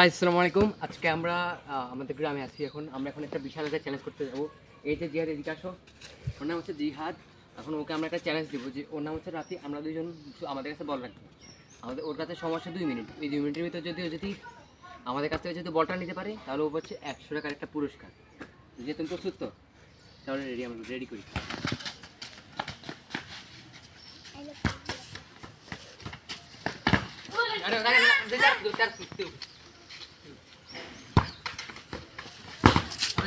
আসসালামু আলাইকুম আজকে আমরা আমাদের গ্রামে আছি এখন। আমরা এখন একটা বিশাল একটা চ্যালেঞ্জ করতে যাব। এই যে জিহাদ এদিকে আসো। ওর নাম হচ্ছে জিহাদ। এখন ওকে আমরা একটা চ্যালেঞ্জ দিব যে ওর নাম হচ্ছে রাতে আমরা দুজন আমাদের কাছে বল রাখব। আমাদের ওর কাছে সমস্যা দুই মিনিট। এই দুই মিনিটের ভিতরে যদি ও যদি আমাদের কাছ থেকে যদি বলটা নিতে পারে তাহলে ও হচ্ছে একশো টাকার একটা পুরস্কার। যে তুমি প্রস্তুত তো তাহলে রেডি আমরা রেডি করি। আরে,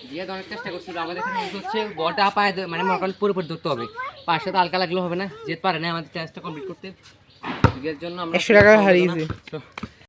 দে, চার, দে, চার, দে। আরে, চার, চার, দে, তোমার দিতে হবে। এখানে একটা নিয়ম আছে বলতে দেখবে পায়ে ধরে রাখা লাগবে। এই, সেটা, সেটা, সেটা। আবার। তো গাইস জিয়াদ অনেক চেষ্টা করছিল আমাদের এখানে হচ্ছে বলটা পায়ে মানে মনে করেন পুরোপুরি ধরতে হবে পায়ের সাথে হালকা লাগলেও হবে না যেতে পারে না আমাদের চান্সটা কমপ্লিট করতে জিয়ার জন্য আমরা 100 টাকা হারিয়েছি। তো